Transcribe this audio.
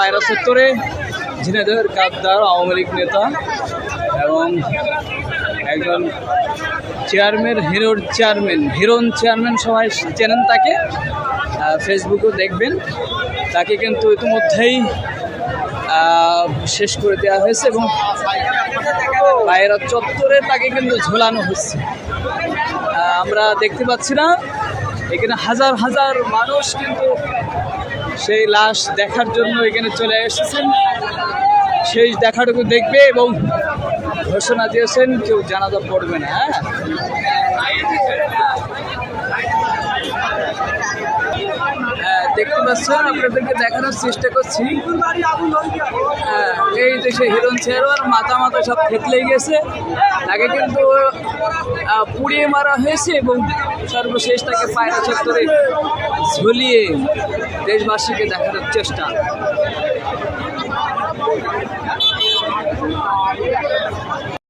পায়রা চত্বরে ঝিনাইদহের গাদ্দার আওয়ামী লীগ নেতা এবং একজন চেয়ারম্যান হিরোর চেয়ারম্যান হিরোন চেয়ারম্যান সবাই চেনেন তাকে। ফেসবুকেও দেখবেন। তাকে কিন্তু ইতিমধ্যেই শেষ করে দেওয়া হয়েছে এবং পায়রা চত্বরে তাকে কিন্তু ঝোলানো হচ্ছে আমরা দেখতে পাচ্ছি না। এখানে হাজার হাজার মানুষ কিন্তু সেই লাশ দেখার জন্য এখানে চলে এসেছেন। সেই দেখাটুকু দেখবে এবং ঘোষণা দিয়েছেন, কেউ জানাজা পড়বে না হ্যাঁ হ্যাঁ, দেখতে পাচ্ছেন আপনাদেরকে দেখানোর চেষ্টা করছি। হ্যাঁ, এই যে সে হিরণ মাথা মাথা সব থেতলে গেছে। তাকে কিন্তু পুড়িয়ে মারা হয়েছে এবং সর্বশেষ তাকে পায়রা চত্বরে ঝুলিয়ে দেশবাসীকে দেখানোর চেষ্টা।